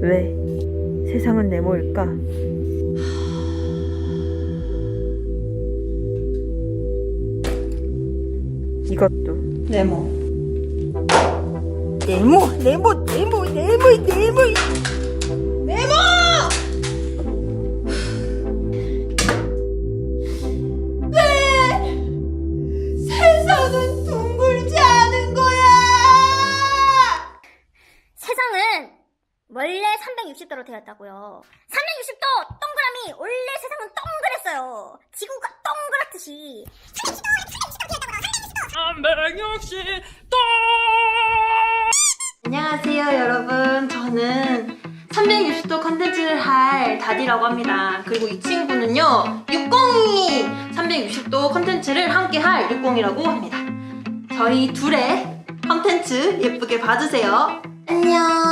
왜 세상은 네모일까? 이것도 네모. 네모 네모 네모 네모 네모 원래 360도로 되었다고요. 360도 동그라미 원래 세상은 동그랬어요. 지구가 동그랗듯이. 360도 안녕하세요 여러분. 저는 360도 컨텐츠를 할 다디라고 합니다. 그리고 이 친구는요 60이 360도 컨텐츠를 함께 할 60이라고 합니다. 저희 둘의 컨텐츠 예쁘게 봐주세요. 안녕